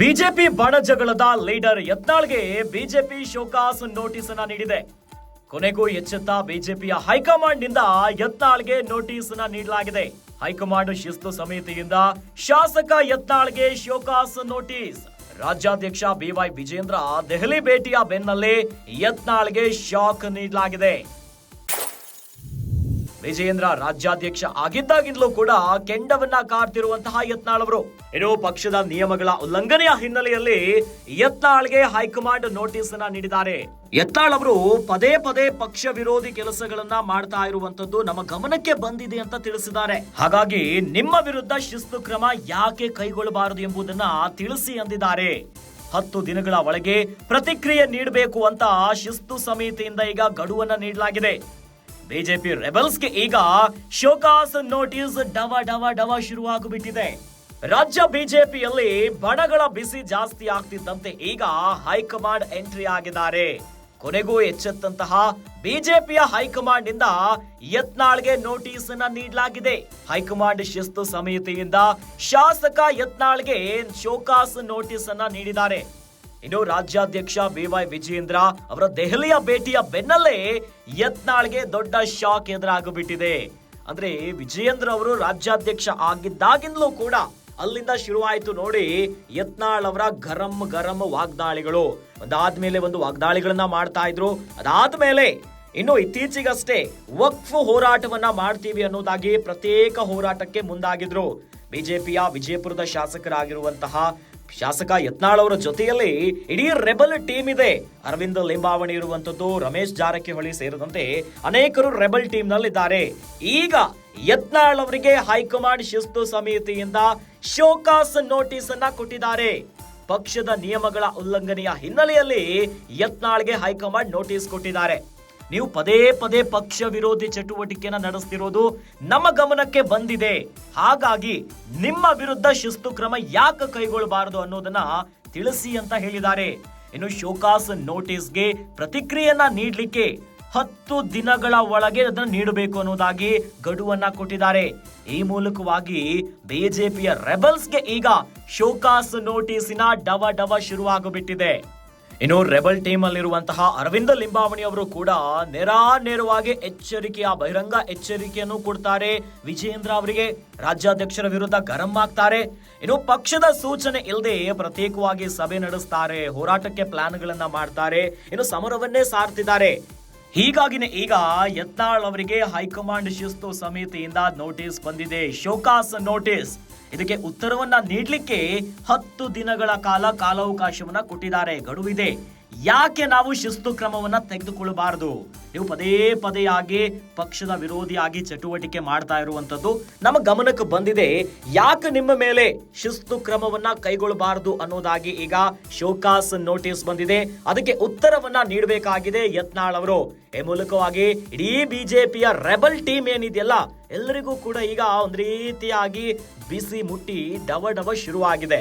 BJP ಬಣಜಗಳದ leader ಯತ್ನಾಳ್ಗೆ BJP show cause notice ಅನ್ನ ನೀಡಿದೆ. ಕೊನೆಗೂ ಎಚ್ಚೆತ್ತ ಬಿಜೆಪಿಯ ಹೈಕಮಾಂಡ್ನಿಂದ ಯತ್ನಾಳ್ಗೆ ನೋಟಿಸ್ ಅನ್ನ ನೀಡಲಾಗಿದೆ. ಹೈಕಮಾಂಡ್ ಶಿಸ್ತು ಸಮಿತಿಯಿಂದ ಶಾಸಕ ಯತ್ನಾಳ್ಗೆ ಶೋಕಾಸ್ ನೋಟಿಸ್. ರಾಜ್ಯಾಧ್ಯಕ್ಷ ಬಿವೈ ವಿಜೇಂದ್ರ ದೆಹಲಿ ಭೇಟಿಯ ಬೆನ್ನಲ್ಲೇ ಯತ್ನಾಳ್ಗೆ ಶಾಕ್ ನೀಡಲಾಗಿದೆ. ವಿಜಯೇಂದ್ರ ರಾಜ್ಯಾಧ್ಯಕ್ಷ ಆಗಿದ್ದಾಗಿಂದಲೂ ಕೂಡ ಕೆಂಡವನ್ನ ಕಾರ್ತಿರುವಂತಹ ಯತ್ನಾಳ್ ಅವರು. ಇನ್ನು ಪಕ್ಷದ ನಿಯಮಗಳ ಉಲ್ಲಂಘನೆಯ ಹಿನ್ನೆಲೆಯಲ್ಲಿ ಯತ್ನಾಳ್ಗೆ ಹೈಕಮಾಂಡ್ ನೋಟಿಸ್ ಅನ್ನ ನೀಡಿದ್ದಾರೆ. ಯತ್ನಾಳ್ ಅವರು ಪದೇ ಪದೇ ಪಕ್ಷ ವಿರೋಧಿ ಕೆಲಸಗಳನ್ನ ಮಾಡ್ತಾ ಇರುವಂತದ್ದು ನಮ್ಮ ಗಮನಕ್ಕೆ ಬಂದಿದೆ ಅಂತ ತಿಳಿಸಿದ್ದಾರೆ. ಹಾಗಾಗಿ ನಿಮ್ಮ ವಿರುದ್ಧ ಶಿಸ್ತು ಕ್ರಮ ಯಾಕೆ ಕೈಗೊಳ್ಳಬಾರದು ಎಂಬುದನ್ನ ತಿಳಿಸಿ ಅಂದಿದ್ದಾರೆ. ಹತ್ತು ದಿನಗಳ ಒಳಗೆ ಪ್ರತಿಕ್ರಿಯೆ ನೀಡಬೇಕು ಅಂತ ಶಿಸ್ತು ಸಮಿತಿಯಿಂದ ಈಗ ಗಡುವನ್ನ ನೀಡಲಾಗಿದೆ. ಬಿಜೆಪಿ ರೆಬಲ್ಸ್ಗೆ ಈಗ ಶೋಕಾಸ್ ನೋಟಿಸ್ ಡವ ಡವ ಡವ ಶುರುವಾಗ್ಬಿಟ್ಟಿದೆ. ರಾಜ್ಯ ಬಿಜೆಪಿಯಲ್ಲಿ ಬಣಗಳ ಬಿಸಿ ಜಾಸ್ತಿ ಆಗ್ತಿದ್ದಂತೆ ಈಗ ಹೈಕಮಾಂಡ್ ಎಂಟ್ರಿ ಆಗಿದ್ದಾರೆ. ಕೊನೆಗೂ ಎಚ್ಚೆತ್ತಂತಹ ಬಿಜೆಪಿಯ ಹೈಕಮಾಂಡ್ ಇಂದ ಯತ್ನಾಳ್ಗೆ ನೋಟಿಸ್ ಅನ್ನ ನೀಡಲಾಗಿದೆ. ಹೈಕಮಾಂಡ್ ಶಿಸ್ತು ಸಮಿತಿಯಿಂದ ಶಾಸಕ ಯತ್ನಾಳ್ಗೆ ಶೋಕಾಸ್ ನೋಟಿಸ್ ಅನ್ನ ನೀಡಿದ್ದಾರೆ. ಇನ್ನು ರಾಜ್ಯಾಧ್ಯಕ್ಷ ಬಿವೈ ವಿಜಯೇಂದ್ರ ಅವರ ದೆಹಲಿಯ ಭೇಟಿಯ ಬೆನ್ನಲ್ಲೇ ಯತ್ನಾಳ್ಗೆ ದೊಡ್ಡ ಶಾಕ್ ಎದುರಾಗಿಬಿಟ್ಟಿದೆ. ಅಂದ್ರೆ ವಿಜಯೇಂದ್ರ ಅವರು ರಾಜ್ಯಾಧ್ಯಕ್ಷ ಆಗಿದ್ದಾಗಿಂದಲೂ ಕೂಡ ಅಲ್ಲಿಂದ ಶುರುವಾಯಿತು ನೋಡಿ ಯತ್ನಾಳ್ ಅವರ ಗರಂ ಗರಂ ವಾಗ್ದಾಳಿಗಳು. ಅದಾದ್ಮೇಲೆ ಒಂದು ವಾಗ್ದಾಳಿಗಳನ್ನ ಮಾಡ್ತಾ ಇದ್ರು. ಅದಾದ್ಮೇಲೆ ಇನ್ನು ಇತ್ತೀಚೆಗಷ್ಟೇ ವಕ್ಫ್ ಹೋರಾಟವನ್ನ ಮಾಡ್ತೀವಿ ಅನ್ನೋದಾಗಿ ಪ್ರತ್ಯೇಕ ಹೋರಾಟಕ್ಕೆ ಮುಂದಾಗಿದ್ರು. ಬಿಜೆಪಿಯ ವಿಜಯಪುರದ ಶಾಸಕರಾಗಿರುವಂತಹ ಶಾಸಕ ಯತ್ನಾಳ್ ಅವರ ಜೊತೆಯಲ್ಲಿ ಇಡೀ ರೆಬಲ್ ಟೀಮ್ ಇದೆ. ಅರವಿಂದ ಲಿಂಬಾವಣಿ ಇರುವಂತದ್ದು, ರಮೇಶ್ ಜಾರಕಿಹೊಳಿ ಸೇರಿದಂತೆ ಅನೇಕರು ರೆಬಲ್ ಟೀಮ್ ನಲ್ಲಿದ್ದಾರೆ ಈಗ ಯತ್ನಾಳ್ ಅವರಿಗೆ ಹೈಕಮಾಂಡ್ ಶಿಸ್ತು ಸಮಿತಿಯಿಂದ ಶೋಕಾಸ್ ನೋಟಿಸ್ ಅನ್ನ ಕೊಟ್ಟಿದ್ದಾರೆ. ಪಕ್ಷದ ನಿಯಮಗಳ ಉಲ್ಲಂಘನೆಯ ಹಿನ್ನೆಲೆಯಲ್ಲಿ ಯತ್ನಾಳ್ಗೆ ಹೈಕಮಾಂಡ್ ನೋಟಿಸ್ ಕೊಟ್ಟಿದ್ದಾರೆ. ನೀವು ಪದೇ ಪದೇ ಪಕ್ಷ ವಿರೋಧಿ ಚಟುವಟಿಕೆನ ನಡೆಸ್ತಿರೋದು ನಮ್ಮ ಗಮನಕ್ಕೆ ಬಂದಿದೆ. ಹಾಗಾಗಿ ನಿಮ್ಮ ವಿರುದ್ಧ ಶಿಸ್ತು ಕ್ರಮ ಯಾಕೆ ಕೈಗೊಳ್ಳಬಾರದು ಅನ್ನೋದನ್ನ ತಿಳಿಸಿ ಅಂತ ಹೇಳಿದ್ದಾರೆ. ಇನ್ನು ಶೋಕಾಸ್ ನೋಟಿಸ್ಗೆ ಪ್ರತಿಕ್ರಿಯೆಯನ್ನ ನೀಡಲಿಕ್ಕೆ ಹತ್ತು ದಿನಗಳ ಒಳಗೆ ಅದನ್ನು ನೀಡಬೇಕು ಅನ್ನೋದಾಗಿ ಗಡುವನ್ನ ಕೊಟ್ಟಿದ್ದಾರೆ. ಈ ಮೂಲಕವಾಗಿ ಬಿಜೆಪಿಯ ರೆಬಲ್ಸ್ಗೆ ಈಗ ಶೋಕಾಸ್ ನೋಟಿಸಿನ ಡವ ಡವ ಶುರುವಾಗುಬಿಟ್ಟಿದೆ. ಇನ್ನು ರೆಬಲ್ ಟೀಮ್ ಅಲ್ಲಿರುವಂತಹ ಅರವಿಂದ ಲಿಂಬಾವಣಿ ಅವರು ಕೂಡ ನೇರಾ ನೇರವಾಗಿ ಎಚ್ಚರಿಕೆಯ, ಬಹಿರಂಗ ಎಚ್ಚರಿಕೆಯನ್ನು ಕೊಡ್ತಾರೆ. ವಿಜಯೇಂದ್ರ ಅವರಿಗೆ ರಾಜ್ಯಾಧ್ಯಕ್ಷರ ವಿರುದ್ಧ ಗರಂ ಆಗ್ತಾರೆ. ಇನ್ನು ಪಕ್ಷದ ಸೂಚನೆ ಇಲ್ಲದೆ ಪ್ರತ್ಯೇಕವಾಗಿ ಸಭೆ ನಡೆಸ್ತಾರೆ. ಹೋರಾಟಕ್ಕೆ ಪ್ಲಾನ್ಗಳನ್ನ ಮಾಡ್ತಾರೆ. ಇನ್ನು ಸಮರವನ್ನೇ ಸಾರ್ತಿದ್ದಾರೆ. ಹೀಗಾಗಿನೇ ಈಗ ಯತ್ನಾಳ್ ಅವರಿಗೆ ಹೈಕಮಾಂಡ್ ಶಿಸ್ತು ಸಮಿತಿಯಿಂದ ನೋಟಿಸ್ ಬಂದಿದೆ. Show cause notice. ಇದಕ್ಕೆ ಉತ್ತರವನ್ನ ನೀಡಲಿಕ್ಕೆ ಹತ್ತು ದಿನಗಳ ಕಾಲ ಕಾಲಾವಕಾಶವನ್ನ ಕೊಟ್ಟಿದ್ದಾರೆ. ಗಡುವಿದೆ. ಯಾಕೆ ನಾವು ಶಿಸ್ತು ಕ್ರಮವನ್ನ ತೆಗೆದುಕೊಳ್ಳಬಾರದು? ನೀವು ಪದೇ ಪದೇ ಆಗಿ ಪಕ್ಷದ ವಿರೋಧಿಯಾಗಿ ಚಟುವಟಿಕೆ ಮಾಡ್ತಾ ಇರುವಂಥದ್ದು ನಮ್ಮ ಗಮನಕ್ಕೆ ಬಂದಿದೆ. ಯಾಕೆ ನಿಮ್ಮ ಮೇಲೆ ಶಿಸ್ತು ಕ್ರಮವನ್ನ ಕೈಗೊಳ್ಳಬಾರದು ಅನ್ನೋದಾಗಿ ಈಗ ಶೋಕಾಸ್ ನೋಟಿಸ್ ಬಂದಿದೆ. ಅದಕ್ಕೆ ಉತ್ತರವನ್ನ ನೀಡಬೇಕಾಗಿದೆ ಯತ್ನಾಳ್ ಅವರು. ಈ ಮೂಲಕವಾಗಿ ಇಡೀ ಬಿಜೆಪಿಯ ರೆಬಲ್ ಟೀಮ್ ಏನಿದೆಯಲ್ಲ, ಎಲ್ಲರಿಗೂ ಕೂಡ ಈಗ ಒಂದ್ ರೀತಿಯಾಗಿ ಬಿಸಿ ಮುಟ್ಟಿ ಡವ ಡವ ಶುರುವಾಗಿದೆ.